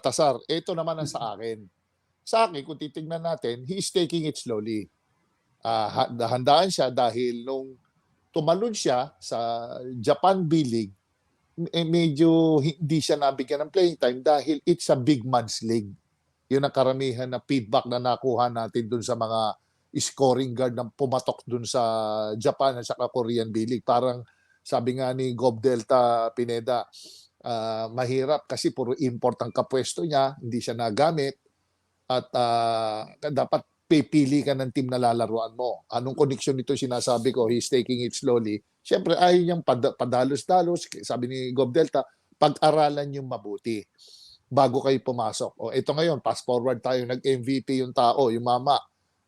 Tasar, ito naman ang sa akin. Sa akin, kung titingnan natin, he's taking it slowly. Ah, ha- handaan siya dahil nung tumalon siya sa Japan B-League, eh, medyo hindi siya nabigyan ng playing time dahil it's a big man's league. Yun ang karamihan na feedback na nakuha natin dun sa mga scoring guard na pumatok dun sa Japan at saka Korean B-League. Parang sabi nga ni Gob Delta Pineda, ah, mahirap kasi puro import ang kapwesto niya, hindi siya nagamit at ah, dapat pipili ka ng team na lalaruan mo. Anong connection nito sinasabi ko? He's taking it slowly. Siyempre, ayaw niyang pad- padalos-dalos. Sabi ni Gob Delta, pag-aralan yung mabuti bago kayo pumasok. O ito ngayon, fast forward tayo, nag-MVP yung tao, yung mama.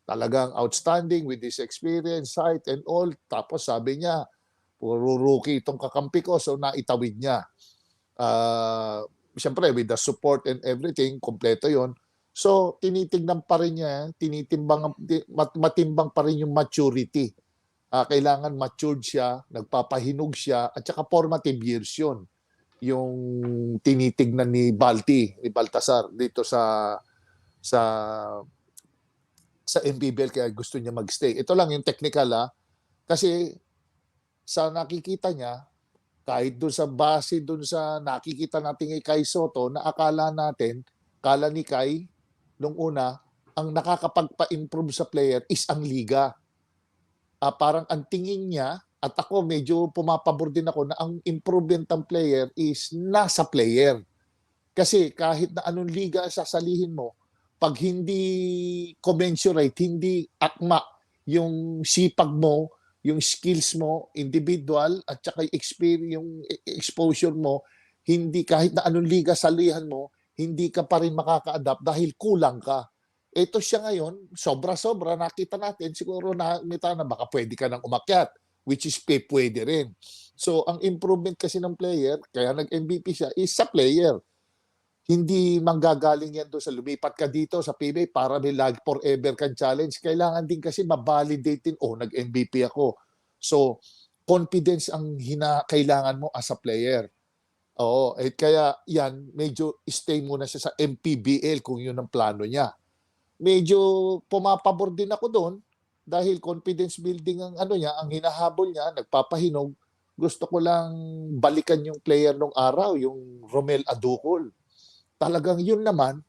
Talagang outstanding with this experience, sight and all. Tapos sabi niya, puro rookie itong kakampi ko, so naitawid niya. Uh, Siyempre, with the support and everything, kompleto yon So, tinitingnan pa rin niya, tinitimbang, mat- matimbang pa rin yung maturity. Ah, kailangan matured siya, nagpapahinog siya, at saka formative years yun. Yung tinitignan ni Balti, ni Baltasar, dito sa sa sa MPBL kaya gusto niya magstay. Ito lang yung technical ha. Kasi sa nakikita niya, kahit doon sa base doon sa nakikita natin kay Kai Soto, na akala natin, kala ni Kai, nung una, ang nakakapagpa-improve sa player is ang liga. Ah, parang ang tingin niya, at ako medyo pumapabor din ako na ang improvement ng player is nasa player. Kasi kahit na anong liga sasalihin mo, pag hindi commensurate, hindi akma yung sipag mo, yung skills mo, individual, at saka experience, yung e- exposure mo, hindi kahit na anong liga salihan mo, hindi ka pa rin makaka-adapt dahil kulang ka. Ito siya ngayon, sobra-sobra, nakita natin, siguro nakita na baka pwede ka nang umakyat, which is pwede rin. So, ang improvement kasi ng player, kaya nag-MVP siya, is sa player. Hindi manggagaling yan doon sa lumipat ka dito sa PBA para may lag forever kang challenge. Kailangan din kasi ma-validate din, oh, nag-MVP ako. So, confidence ang hina kailangan mo as a player. Oo, eh, kaya yan, medyo stay muna siya sa MPBL kung yun ang plano niya. Medyo pumapabor din ako doon dahil confidence building ang ano niya, ang hinahabol niya, nagpapahinog. Gusto ko lang balikan yung player nung araw, yung Romel Aducol. Talagang yun naman,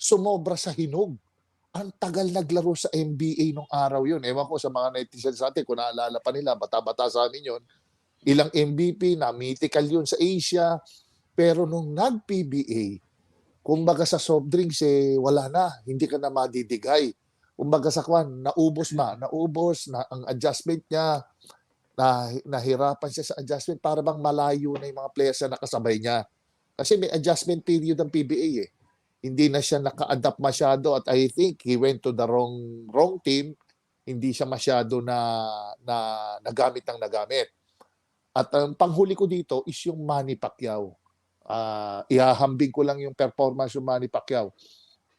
sumobra sa hinog. Ang tagal naglaro sa NBA nung araw yun. Ewan ko sa mga netizens natin, kung naalala pa nila, bata-bata sa amin yun. Ilang MVP na mythical yun sa Asia. Pero nung nag-PBA, kumbaga sa soft drinks, eh, wala na. Hindi ka na madidigay. Kumbaga sa kwan, naubos ma, naubos na ang adjustment niya, na, nahirapan siya sa adjustment para bang malayo na yung mga players na nakasabay niya. Kasi may adjustment period ang PBA eh. Hindi na siya naka-adapt masyado at I think he went to the wrong wrong team. Hindi siya masyado na, na nagamit ng nagamit. At ang panghuli ko dito is yung Manny Pacquiao. Ah, ihahambing ko lang yung performance ng Manny Pacquiao.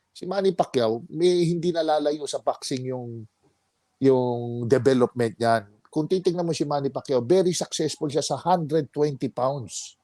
Si Manny Pacquiao, may hindi nalalayo sa boxing yung yung development niyan. Kung titingnan mo si Manny Pacquiao, very successful siya sa 120 pounds.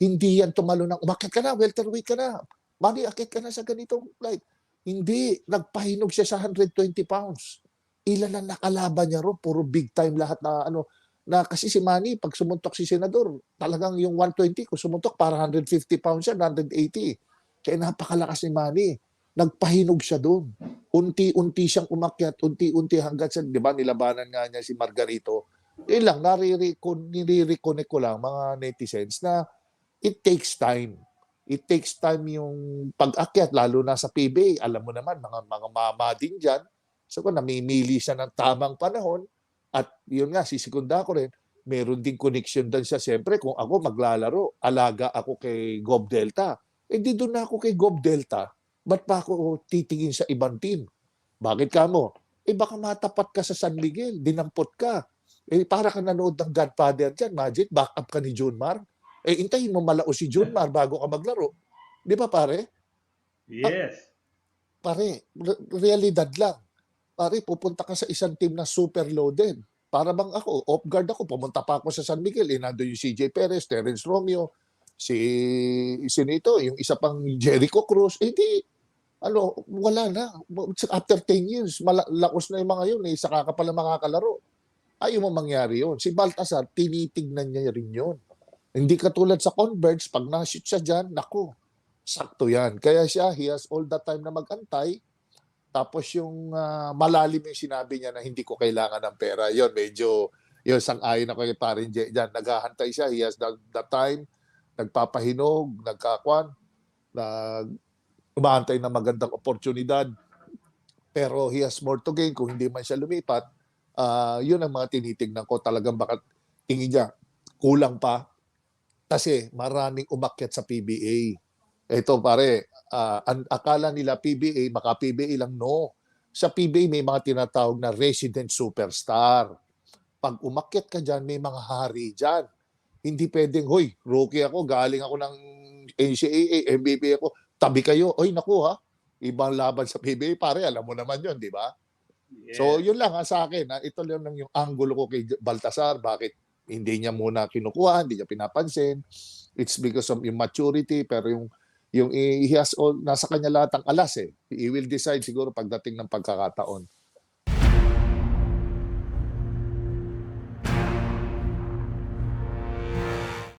Hindi yan tumalo ng, umakit ka na, welterweight ka na. Manny, akit ka na sa ganitong flight. Hindi, nagpahinog siya sa 120 pounds. Ilan ang nakalaban niya ro, puro big time lahat na ano, na kasi si Manny, pag sumuntok si Senador, talagang yung 120, kung sumuntok, para 150 pounds siya, 180. Kaya napakalakas ni Manny. Nagpahinog siya doon. Unti-unti siyang umakyat, unti-unti hanggang sa, di ba, nilabanan nga niya si Margarito. Yun lang, nare-recon- nire-reconnect ko lang mga netizens na it takes time. It takes time yung pag-akyat, lalo na sa PBA. Alam mo naman, mga, mga mama din dyan. So kung namimili siya ng tamang panahon, at yun nga, sisikunda ko rin, meron din connection doon siya. Siyempre, kung ako maglalaro, alaga ako kay Gob Delta. Eh di doon ako kay Gob Delta. Ba't pa ako titingin sa ibang team? Bakit ka mo? Eh baka matapat ka sa San Miguel, dinampot ka. Eh para ka nanood ng Godfather dyan, Magic, back up ka ni Junmar. Eh intayin mo malao si Junmar bago ka maglaro. Di ba pare? Yes. Pare, re- realidad lang. Pare, pupunta ka sa isang team na super loaded. Para bang ako, off guard ako, pumunta pa ako sa San Miguel, eh, nandun yung CJ Perez, Terence Romeo. si sino ito, yung isa pang Jericho Cruz, eh di, ano, wala na. After 10 years, malakos na yung mga yun, eh, saka ka pala makakalaro. Ayaw mo mangyari yun. Si Baltasar, tinitignan niya rin yun. Hindi katulad sa Converge, pag na-shoot siya dyan, nako, sakto yan. Kaya siya, he has all the time na magantay. Tapos yung ah, malalim yung sinabi niya na hindi ko kailangan ng pera, yun, medyo, yun, sang-ayon ako kay Parin J. Dyan, naghahantay siya, he has the, the time, nagpapahinog, nagkakwan, nag, umaantay ng magandang oportunidad. Pero he has more to gain kung hindi man siya lumipat. ah yun ang mga tinitignan ko. Talagang baka tingin niya, kulang pa. Kasi maraming umakyat sa PBA. Ito pare, ah, ang akala nila PBA, baka PBA lang. No. Sa PBA may mga tinatawag na resident superstar. Pag umakyat ka dyan, may mga hari dyan. Hindi pwedeng, hoy, rookie ako, galing ako ng NCAA, MBB ako, tabi kayo. Oy, naku ha, ibang laban sa PBA, pare, alam mo naman yun, di ba? So, yun lang ha, sa akin. Ha, ito lang yung angulo ko kay Baltasar. Bakit hindi niya muna kinukuha, hindi niya pinapansin. It's because of immaturity, pero yung yung he has all, nasa kanya lahat ang alas eh. He will decide siguro pagdating ng pagkakataon.